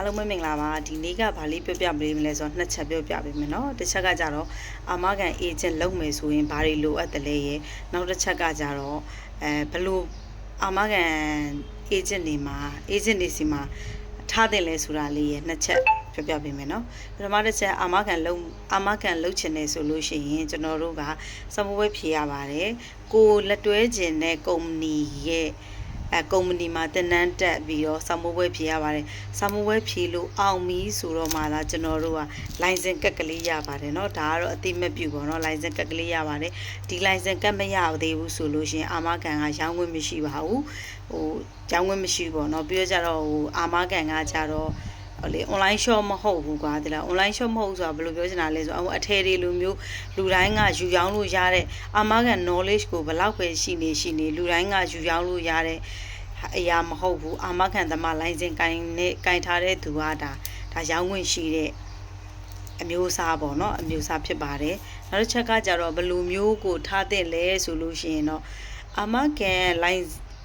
အားလုံးပဲမင်္ဂလာပါဒီနေ့ကဘာလေးပြောပြပေးမလဲဆိုတော့နှစ်ချက်ပြောပြပေးမယ်เนาะတစ်ချက်ကကြတော့အာမကန်အေဂျင့်လုပ်မယ်ဆိုရင်ဘာတွေလိုအပ်တယ်လဲရေနောက်တစ်ချက်ကကြတော့အဲဘလို့အာမကန်အေဂျင့်တွေမှာအေဂျင့်တွေစီမှာထားတယ်လဲဆိုတာလေးရေနှစ်ချက်ပြောပြပေးမယ်เนาะပထမတစ်ချက်အာမကန်လုံအာမကန်လုပ်ချင်တယ်ဆိုလို့ရှိရင်ကျွန်တော်တို့ကစမဝဲဖြေရပါတယ်ကိုလက်တွဲခြင်းတဲ့ကုမ္ပဏီရဲ့ အဲကုမ္ပဏီမှာတင်နန်းတက်ပြီးတော့စာမိုးပွဲဖြေရပါတယ်စာမိုးပွဲဖြေလို့အောင်ပြီဆိုတော့မှသာကျွန်တော်တို့က license ကတ်ကလေးရပါတယ်เนาะဒါကတော့အတိမတ်ပြုပေါ့เนาะ license ကတ်ကလေးရပါတယ်ဒီ license ကတ်မရသေးဘူးဆိုလို့ရှိရင်အာမခံကရောင်းခွင့်မရှိပါဘူးဟိုရောင်းခွင့်မရှိဘူးပေါ့เนาะပြီးတော့ကြတော့ဟိုအာမခံကကြတော့ဟို လေ online shop မဟုတ်ဘူးကွာဒီလား online shop မဟုတ်ဆိုတာဘယ်လိုပြောချင်တာလဲဆိုတော့အထည်တွေလိုမျိုးလူတိုင်းကယူရောင်းလို့ရတဲ့အာမခံ knowledge ကိုဘယ်လောက်ပဲရှိနေရှိနေလူတိုင်းကယူရောင်းလို့ရတဲ့အရာမဟုတ်ဘူးအာမခံသမား license ကင်နဲ့ကင်ထားတဲ့သူကဒါဒါရောင်းခွင့်ရှိတဲ့အမျိုးအစားပေါ့နော်အမျိုးအစားဖြစ်ပါတယ်နောက်တစ်ချက်ကကြတော့ဘယ်လိုမျိုးကိုထားတဲ့လဲဆိုလို့ရှိရင်တော့အာမခံ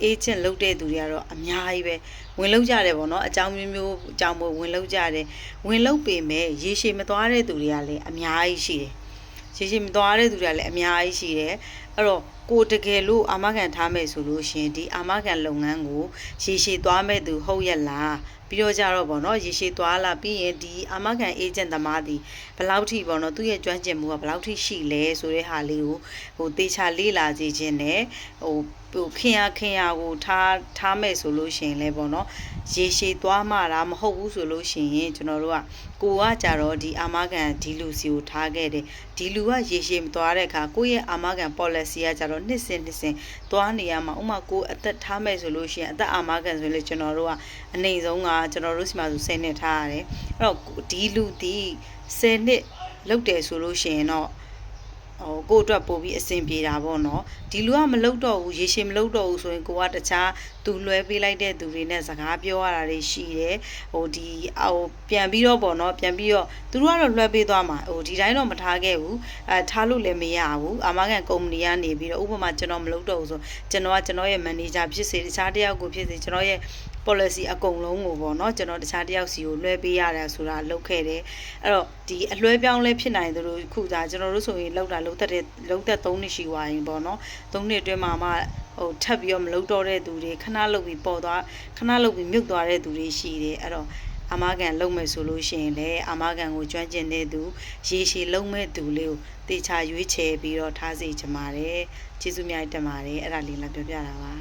line agent လုပ်တဲ့သူတွေကတော့အများကြီးပဲဝင်လောက်ကြတယ်ပေါ့နော်အကြောင်းမျိုးမျိုးအကြောင်းမို့ဝင်လောက်ကြတယ်ဝင်လောက်ပေမဲ့ရေရှည်မသွားတဲ့သူတွေကလည်းအများကြီးရှိတယ်ရေရှည်မသွားတဲ့သူတွေကလည်းအများကြီးရှိတယ်အဲ့တော့ ကိုတကယ်လို့အာမခံထားမယ်ဆိုလို့ရှင်ဒီအာမခံလုပ်ငန်းကိုရေရှည်သွားမဲ့သူဟုတ်ရဲ့လားပြီးတော့ကြတော့ဗောနော်ရေရှည်သွားလာပြီးရင်ဒီအာမခံ agent သမားဒီဘယ်လောက်ထိဗောနော်သူ့ရဲ့ကျွမ်းကျင်မှုကဘယ်လောက်ထိရှိလဲဆိုတဲ့ဟာလေးကိုဟိုတေချာလေ့လာကြည့်ခြင်းနဲ့ဟိုဟိုခင်ရခင်ရကိုထားထားမဲ့ဆိုလို့ရှိရင်လဲပေါ့နော်ရေရှည်သွားမှတာမဟုတ်ဘူးဆိုလို့ရှိရင်ကျွန်တော်တို့ကကိုကကြတော့ဒီအာမခံဒီလူစီကိုထားခဲ့တယ်ဒီလူကရေရှည်မသွားတဲ့အခါကိုယ့်ရဲ့အာမခံ policy ကကြတော့နှစ်စဉ်နှစ်စဉ်သွားနေရမှာဥမာကိုအသက်ထားမဲ့ဆိုလို့ရှိရင်အသက်အာမခံဆိုလို့ကျွန်တော်တို့ကအနိုင်ဆုံးကကျွန်တော်တို့စီမှာဆို10နှစ်ထားရတယ်အဲ့တော့ဒီလူဒီ10နှစ်လောက်တယ်ဆိုလို့ရှိရင်တော့ ဟိုကိုအတွက်ပို့ပြီးအဆင်ပြေတာပေါ့နော်ဒီလူကမလုတော့ဘူးရေရှည်မလုတော့ဘူးဆိုရင်ကိုကတခြားသူလွှဲပေးလိုက်တဲ့သူတွေနဲ့စကားပြောရတာတွေရှိတယ်ဟိုဒီဟိုပြန်ပြီးတော့ပေါ့နော်ပြန်ပြီးတော့သူတို့ကတော့လွှဲပေးသွားမှာဟိုဒီတိုင်းတော့မထားခဲ့ဘူးအဲထားလို့လည်းမရဘူးအာမခံကုမ္ပဏီကနေပြီးတော့ဥပမာကျွန်တော်မလုတော့ဘူးဆိုကျွန်တော်ကကျွန်တော်ရဲ့မန်နေဂျာဖြစ်စေတခြားတစ်ယောက်ကိုဖြစ်စေကျွန်တော်ရဲ့ policy အကုန်လုံးကိုပေါ့နော်ကျွန်တော်တခြားတစ်ယောက်စီကိုလွှဲပေးရတယ်ဆိုတာလုပ်ခဲ့တယ်အဲ့တော့ဒီအလွှဲပြောင်းလဲဖြစ်နိုင်သလိုခုသာကျွန်တော်တို့ဆိုရင်လောက်တာလုံးသက်တဲ့လုံးသက်3နှစ်ရှိသွားရင်ပေါ့နော်3နှစ်အတွင်းမှာမှဟိုထပ်ပြီးတော့မလုပ်တော့တဲ့သူတွေခဏလုပ်ပြီးပေါ်သွားခဏလုပ်ပြီးမြုပ်သွားတဲ့သူတွေရှိတယ်အဲ့တော့အာမခံလုံးမယ်ဆိုလို့ရှိရင်လည်းအာမခံကိုကျွမ်းကျင်တဲ့သူရေရှည်လုံးမဲ့သူလေးကိုတေချာရွေးချယ်ပြီးတော့ထားစေချင်ပါတယ်ကျေးဇူးများတင်ပါတယ်အဲ့ဒါလေးလည်းပြောပြတာပါ